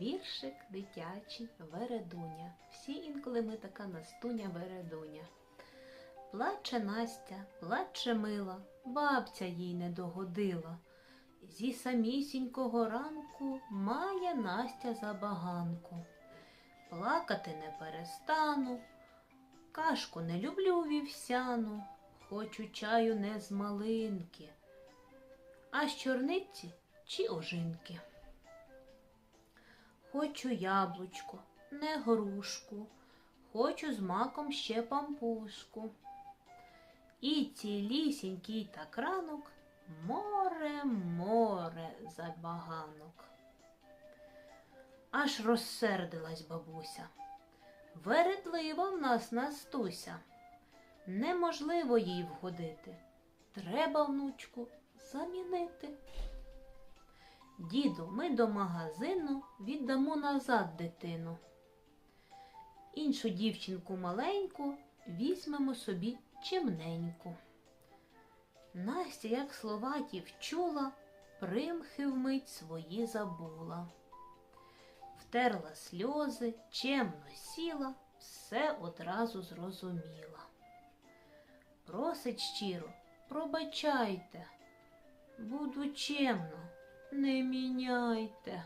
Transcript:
Віршик дитячий Вередуня. Всі інколи ми така Настуня Вередуня. Плаче Настя, плаче мила, бабця їй не догодила. Зі самісінького ранку має Настя забаганку. Плакати не перестану, кашку не люблю вівсяну, хочу чаю не з малинки, а з чорниці чи ожинки. Хочу яблучко, не грушку, хочу з маком ще пампушку. І цілісінький так ранок море, море забаганок. Аж розсердилась бабуся. Вередлива в нас Настуся. Неможливо їй вгодити. Треба, внучку, замінити. Діду, ми до магазину віддамо назад дитину. Іншу дівчинку маленьку візьмемо собі чимненьку. Настя, як слова ті вчула, примхи вмить свої забула. Втерла сльози, чемно сіла, все одразу зрозуміла. Просить щиро, пробачайте, буду чемно, не міняйте.